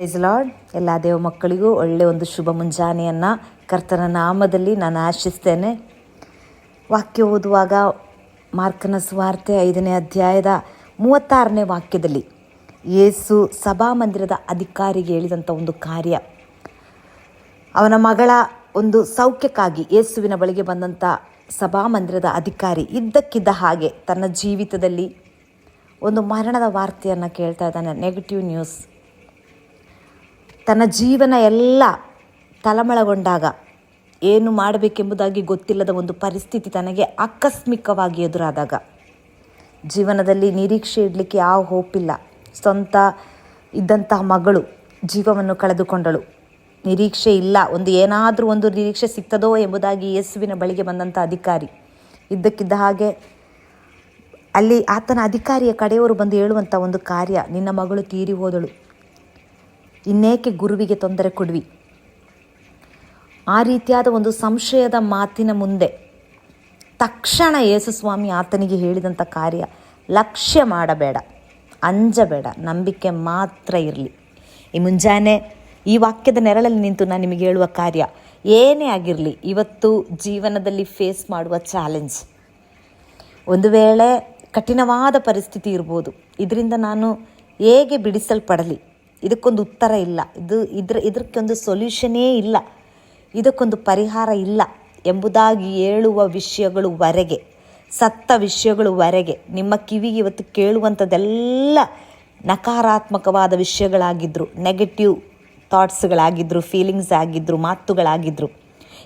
Lord ಎಲ್ಲ ದೇವ ಮಕ್ಕಳಿಗೂ ಒಳ್ಳೆ ಒಂದು ಶುಭ ಮುಂಜಾನೆಯನ್ನು ಕರ್ತನ ನಾಮದಲ್ಲಿ ನಾನು ಆಶಿಸ್ತೇನೆ. ವಾಕ್ಯ ಓದುವಾಗ ಮಾರ್ಕನ ಸುವಾರ್ತೆ ಐದನೇ ಅಧ್ಯಾಯದ ಮೂವತ್ತಾರನೇ ವಾಕ್ಯದಲ್ಲಿ ಯೇಸು ಸಭಾಮಂದಿರದ ಅಧಿಕಾರಿಗೆ ಹೇಳಿದಂಥ ಒಂದು ಕಾರ್ಯ. ಅವನ ಮಗಳ ಒಂದು ಸೌಖ್ಯಕ್ಕಾಗಿ ಯೇಸುವಿನ ಬಳಿಗೆ ಬಂದಂಥ ಸಭಾಮಂದಿರದ ಅಧಿಕಾರಿ ಇದ್ದಕ್ಕಿದ್ದ ಹಾಗೆ ತನ್ನ ಜೀವಿತದಲ್ಲಿ ಒಂದು ಮರಣದ ವಾರ್ತೆಯನ್ನು ಕೇಳ್ತಾ ಇದ್ದಾನೆ. ನೆಗೆಟಿವ್ ನ್ಯೂಸ್ ತನ್ನ ಜೀವನ ಎಲ್ಲ ತಲಮಳಗೊಂಡಾಗ ಏನು ಮಾಡಬೇಕೆಂಬುದಾಗಿ ಗೊತ್ತಿಲ್ಲದ ಒಂದು ಪರಿಸ್ಥಿತಿ ತನಗೆ ಆಕಸ್ಮಿಕವಾಗಿ ಎದುರಾದಾಗ ಜೀವನದಲ್ಲಿ ನಿರೀಕ್ಷೆ ಇಡಲಿಕ್ಕೆ ಯಾವ ಹೋಪಿಲ್ಲ. ಸ್ವಂತ ಇದ್ದಂತಹ ಮಗಳು ಜೀವವನ್ನು ಕಳೆದುಕೊಂಡಳು. ನಿರೀಕ್ಷೆ ಇಲ್ಲ. ಒಂದು ಏನಾದರೂ ಒಂದು ನಿರೀಕ್ಷೆ ಸಿಗ್ತದೋ ಎಂಬುದಾಗಿ ಯೇಸುವಿನ ಬಳಿಗೆ ಬಂದಂಥ ಅಧಿಕಾರಿ ಇದ್ದಕ್ಕಿದ್ದ ಹಾಗೆ ಅಲ್ಲಿ ಆತನ ಅಧಿಕಾರಿಯ ಕಡೆಯವರು ಬಂದು ಹೇಳುವಂಥ ಒಂದು ಕಾರ್ಯ, ನಿನ್ನ ಮಗಳು ತೀರಿ ಹೋದಳು. ಇನ್ನೇಕೆ ಗುರುವಿಗೆ ತೊಂದರೆ ಕೊಡ್ವಿ? ಆ ರೀತಿಯಾದ ಒಂದು ಸಂಶಯದ ಮಾತಿನ ಮುಂದೆ ತಕ್ಷಣ ಯೇಸುಸ್ವಾಮಿ ಆತನಿಗೆ ಹೇಳಿದಂಥ ಕಾರ್ಯ, ಲಕ್ಷ್ಯ ಮಾಡಬೇಡ, ಅಂಜಬೇಡ, ನಂಬಿಕೆ ಮಾತ್ರ ಇರಲಿ. ಈ ಮುಂಜಾನೆ ಈ ವಾಕ್ಯದ ನೆರಳಲ್ಲಿ ನಿಂತು ನಾನು ನಿಮಗೆ ಹೇಳುವ ಕಾರ್ಯ, ಏನೇ ಆಗಿರಲಿ ಇವತ್ತು ಜೀವನದಲ್ಲಿ ಫೇಸ್ ಮಾಡುವ ಚಾಲೆಂಜ್ ಒಂದು ವೇಳೆ ಕಠಿಣವಾದ ಪರಿಸ್ಥಿತಿ ಇರ್ಬೋದು, ಇದರಿಂದ ನಾನು ಹೇಗೆ ಬಿಡಿಸಲ್ಪಡಲಿ? ಇದಕ್ಕೊಂದು ಉತ್ತರ ಇಲ್ಲ. ಇದು ಇದ್ರ, ಇದಕ್ಕೊಂದು ಸೊಲ್ಯೂಷನೇ ಇಲ್ಲ. ಇದಕ್ಕೊಂದು ಪರಿಹಾರ ಇಲ್ಲ ಎಂಬುದಾಗಿ ಹೇಳುವ ವಿಷಯಗಳುವರೆಗೆ ಸತ್ತ ವಿಷಯಗಳು ವರೆಗೆ, ನಿಮ್ಮ ಕಿವಿಗೆ ಇವತ್ತು ಕೇಳುವಂಥದ್ದೆಲ್ಲ ನಕಾರಾತ್ಮಕವಾದ ವಿಷಯಗಳಾಗಿದ್ದರು ನೆಗೆಟಿವ್ ಥಾಟ್ಸ್ಗಳಾಗಿದ್ದರು ಫೀಲಿಂಗ್ಸ್ ಆಗಿದ್ದರು ಮಾತುಗಳಾಗಿದ್ದರು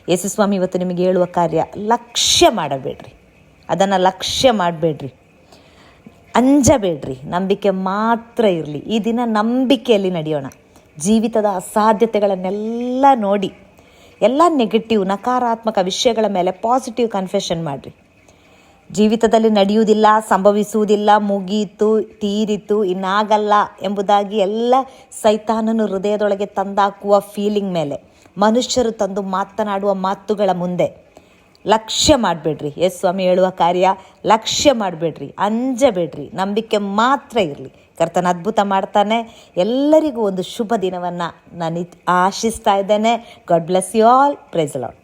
ಯೇಸುಸ್ವಾಮಿ ಇವತ್ತು ನಿಮಗೆ ಹೇಳುವ ಕಾರ್ಯ ಲಕ್ಷ್ಯ ಮಾಡಬೇಡ್ರಿ. ಅದನ್ನು ಲಕ್ಷ್ಯ ಮಾಡಬೇಡ್ರಿ. ಅಂಜಬೇಡ್ರಿ, ನಂಬಿಕೆ ಮಾತ್ರ ಇರಲಿ. ಈ ದಿನ ನಂಬಿಕೆಯಲ್ಲಿ ನಡೆಯೋಣ. ಜೀವಿತದ ಅಸಾಧ್ಯತೆಗಳನ್ನೆಲ್ಲ ನೋಡಿ, ಎಲ್ಲ ನೆಗೆಟಿವ್ ನಕಾರಾತ್ಮಕ ವಿಷಯಗಳ ಮೇಲೆ ಪಾಸಿಟಿವ್ ಕನ್ಫೆಷನ್ ಮಾಡಿರಿ. ಜೀವಿತದಲ್ಲಿ ನಡೆಯುವುದಿಲ್ಲ, ಸಂಭವಿಸುವುದಿಲ್ಲ ಮುಗಿಯಿತು ತೀರಿತು, ಇನ್ನಾಗಲ್ಲ ಎಂಬುದಾಗಿ ಎಲ್ಲ ಸೈತಾನನು ಹೃದಯದೊಳಗೆ ತಂದಾಕುವ ಫೀಲಿಂಗ್ ಮೇಲೆ, ಮನುಷ್ಯರು ತಂದು ಮಾತನಾಡುವ ಮಾತುಗಳ ಮುಂದೆ. ಲಕ್ಷ್ಯ ಮಾಡಬೇಡ್ರಿ. ಎಸ್ ಸ್ವಾಮಿ ಹೇಳುವ ಕಾರ್ಯ ಲಕ್ಷ್ಯ ಮಾಡಬೇಡ್ರಿ. ಅಂಜಬೇಡ್ರಿ. ನಂಬಿಕೆ ಮಾತ್ರ ಇರಲಿ. ಕರ್ತನ ಅದ್ಭುತ ಮಾಡ್ತಾನೆ. ಎಲ್ಲರಿಗೂ ಒಂದು ಶುಭ ದಿನವನ್ನು ನಾನು ಆಶಿಸ್ತಾ ಇದ್ದೇನೆ. God bless you all praise Lord